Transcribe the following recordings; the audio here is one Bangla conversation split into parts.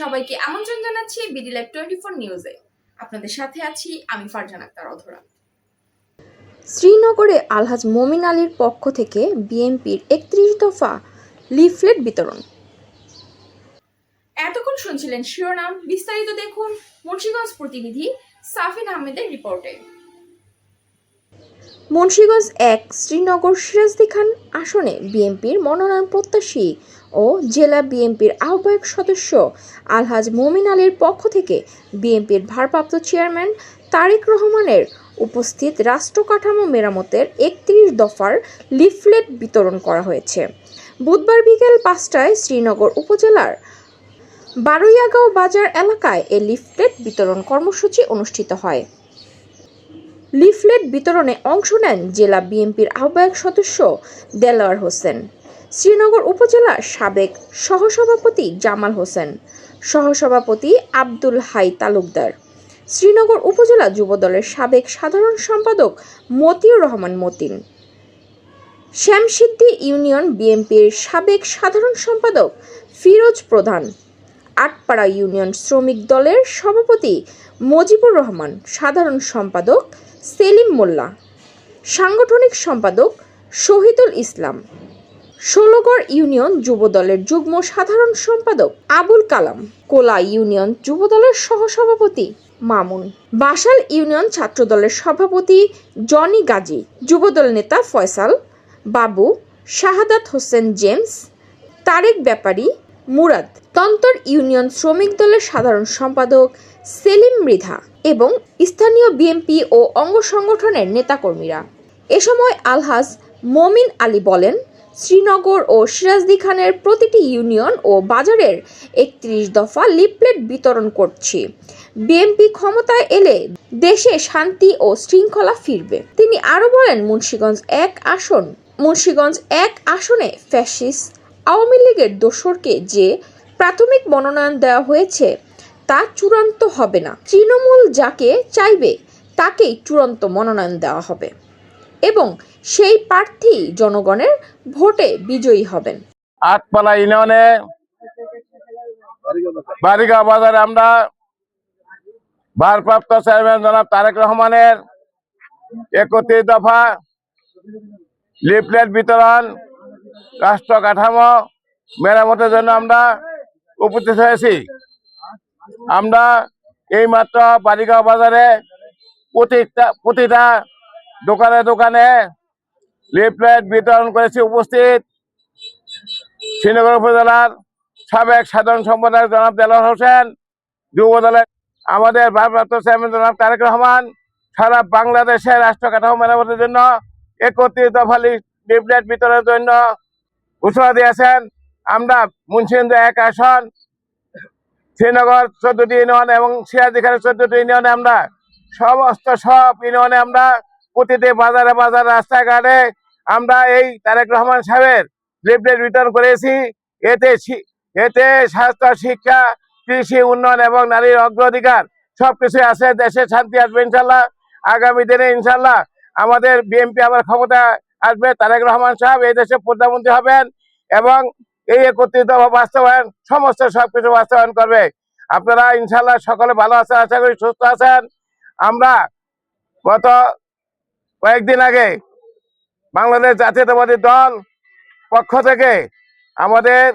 সবাইকে আমন্ত্রণ জানাচ্ছি বিডি লাইভ টোয়েন্টি ফোর নিউজে আপনাদের সাথে আছি আমি ফারজান আক্তার অধরা। শ্রীনগরে আলহাজ মোমিন আলীর পক্ষ থেকে বিএনপির একত্রিশ দফা লিফলেট বিতরণ। এতক্ষণ শুনছিলেন শিরোনাম বিস্তারিত দেখুন মুন্সিগঞ্জ প্রতিনিধি সাফিন আহমেদের রিপোর্টে। মুন্সীগঞ্জ এক শ্রীনগর সিরাজদি খান আসনে বিএনপির মনোনয়ন প্রত্যাশী ও জেলা বিএনপির আহ্বায়ক সদস্য আলহাজ মোমিন আলীর পক্ষ থেকে বিএনপির ভারপ্রাপ্ত চেয়ারম্যান তারেক রহমানের উপস্থিত রাষ্ট্র কাঠামো মেরামতের একত্রিশ দফার লিফলেট বিতরণ করা হয়েছে। বুধবার বিকেল পাঁচটায় শ্রীনগর উপজেলার বারুইয়াগাঁও বাজার এলাকায় এ লিফলেট বিতরণ কর্মসূচি অনুষ্ঠিত হয়। লিফলেট বিতরণে অংশ নেন জেলা বিএনপির আহ্বায়ক সদস্য দেলোয়ার হোসেন। শ্রীনগর উপজেলার সাবেক সহসভাপতি জামাল হোসেন, সহসভাপতি আব্দুল হাই তালুকদার, শ্রীনগর উপজেলা যুবদলের সাবেক সাধারণ সম্পাদক মতিউর রহমান মতিন, শ্যামসিদ্ধি ইউনিয়ন বিএনপির সাবেক সাধারণ সম্পাদক ফিরোজ প্রধান, আটপাড়া ইউনিয়ন শ্রমিক দলের সভাপতি মজিবুর রহমান, সাধারণ সম্পাদক সেলিম মোল্লা, সাংগঠনিক সম্পাদক শহীদুল ইসলাম ষোলগড় ইউনিয়ন যুবদলের যুগ্ম সাধারণ সম্পাদক আবুল কালাম, কোলা ইউনিয়ন যুবদলের সহসভাপতি মামুন, বাসাল ইউনিয়ন ছাত্রদলের সভাপতি জনি গাজী, যুবদল নেতা ফয়সাল, বাবু শাহাদাত হোসেন জেমস, তারেক ব্যাপারী, মুরাদ তন্তর ইউনিয়ন শ্রমিক দলের সাধারণ সম্পাদক সেলিম মৃধা এবং স্থানীয় বিএনপি ও অঙ্গ সংগঠনের নেতাকর্মীরা। এ সময় আলহাজ মমিন আলী বলেন শ্রীনগর ও সিরাজদি খানের প্রতিটি ইউনিয়ন ও বাজারের একত্রিশ দফা লিফলেট বিতরণ করছি। বিএনপি ক্ষমতায় এলে দেশে শান্তি ও শৃঙ্খলা ফিরবে। তিনি আরও বলেন, মুন্সীগঞ্জ এক আসন, মুন্সীগঞ্জ এক আসনে ফ্যাসিস্ট আওয়ামী লীগের দোসরকে যে প্রাথমিক মনোনয়ন দেওয়া হয়েছে, তা চূড়ান্ত হবে না। তৃণমূল যাকে চাইবে, তাকেই চূড়ান্ত মনোনয়ন দেওয়া হবে। এবং সেই প্রার্থী জনগণের ভোটে বিজয়ী হবেন। আটপালা ইউনিয়নে বারিগাঁও বাজারে আমরা ভারপ্রাপ্ত চেয়ারম্যান জনাব তারেক রহমানের একত্রিশ দফা লিফলেট বিতরণ, রাষ্ট্র কাঠামো মেরামতের জন্য আমরা উপস্থিত হয়েছি। আমরা এইমাত্র বারিগাঁও বাজারে প্রতিটা প্রতিটা দোকানে দোকানে লিফলেট বিতরণ করেছি, উপস্থিত। শ্রীনগর উপজেলার সাবেক সাধারণ সম্পাদক জনাব দেলোয়ার হোসেন, যুব দলের আমাদের ভারপ্রাপ্ত চেয়ারম্যান জনাব তারেক রহমান, সারা বাংলাদেশের রাষ্ট্র কাঠামো মেরামতের জন্য একত্রিত দফা লিফলেট বিতরণের জন্য ঘোষণা দিয়েছেন। আমরা মুন্সিন্দ এক আসন, শ্রীনগর চোদ্দটি ইউনিয়ন এবং সিরাজদিখানে চোদ্দটি ইউনিয়নে আমরা, সমস্ত সব ইউনিয়নে আমরা প্রতিটি বাজারে, বাজার, রাস্তাঘাটে আমরা এই তারেক রহমান সাহেবের লিফলেট বিতরণ করেছি। এতে এতে স্বাস্থ্য, শিক্ষা, কৃষি, উন্নয়ন এবং নারীর অগ্রাধিকার সবকিছু আছে। দেশে শান্তি আসবে ইনশাল্লাহ। আগামী দিনে ইনশাল্লাহ আমাদের বিএনপি আবার ক্ষমতা আসবে। তারেক রহমান সাহেব এই দেশে প্রধানমন্ত্রী হবেন এবং এই একত্রিত বাস্তবায়ন, সমস্ত সবকিছু বাস্তবায়ন করবে। আপনারা ইনশাল্লাহ সকলে ভালো আছেন, আশা করি সুস্থ আছেন। আমরা গত কয়েকদিন আগে বাংলাদেশ জাতীয়তাবাদী দল পক্ষ থেকে আমাদের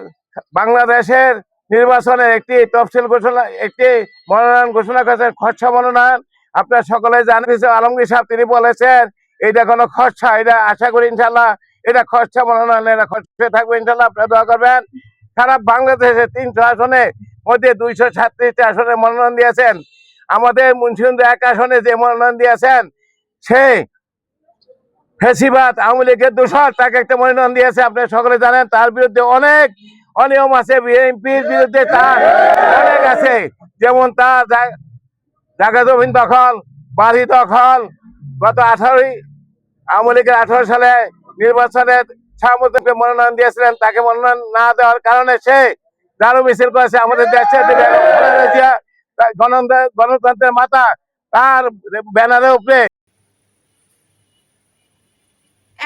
বাংলাদেশের নির্বাচনের একটি তফসিল ঘোষণা, একটি মনোনয়ন ঘোষণা করেছেন খরচা মনোনয়ন। আপনার সকলে জানেন আলমগীর সাহেব তিনি বলেছেন এটা কোনো খরচা এটা আশা করি ইনশাল্লাহ এটা খরচা মনোনয়ন, এটা খরচা থাকবে ইনশাল্লাহ আপনারা দোয়া করবেন, সারা বাংলাদেশে তিনশো আসনে মধ্যে দুইশো সাতত্রিশটি আসনে মনোনয়ন দিয়েছেন। আমাদের মুন্সিগঞ্জ এক আসনে যে মনোনয়ন দিয়েছেন সে ফেসিবাদ, আওয়ামী লীগের দোষর, তাকে একটা মনোনয়ন দিয়েছে, আপনি সকলে জানেন, তার বিরুদ্ধে অনেক অনিয়ম আছে, বিএনপির বিরুদ্ধে তার অনেক আছে। যেমন তার জায়গা জমিন দখল, বাড়ি দখল, গত আঠারোই, আওয়ামী লীগের আঠারো সালে নির্বাচনে সামুদ্রিক মনোনয়ন দিয়েছিলেন, তাকে মনোনয়ন না দেওয়ার কারণে সে দারু মিছিল করেছে, আমাদের দেশে গণতন্ত্রের মাতা তার ব্যানারের উপরে।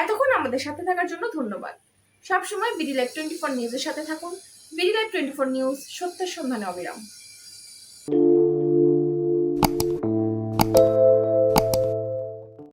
এতক্ষণ আমাদের সাথে থাকার জন্য ধন্যবাদ। সবসময় বিডি লাইভ টোয়েন্টি ফোর নিউজের সাথে থাকুন। BD live twenty four news, সত্যের সন্ধানে অবিরাম।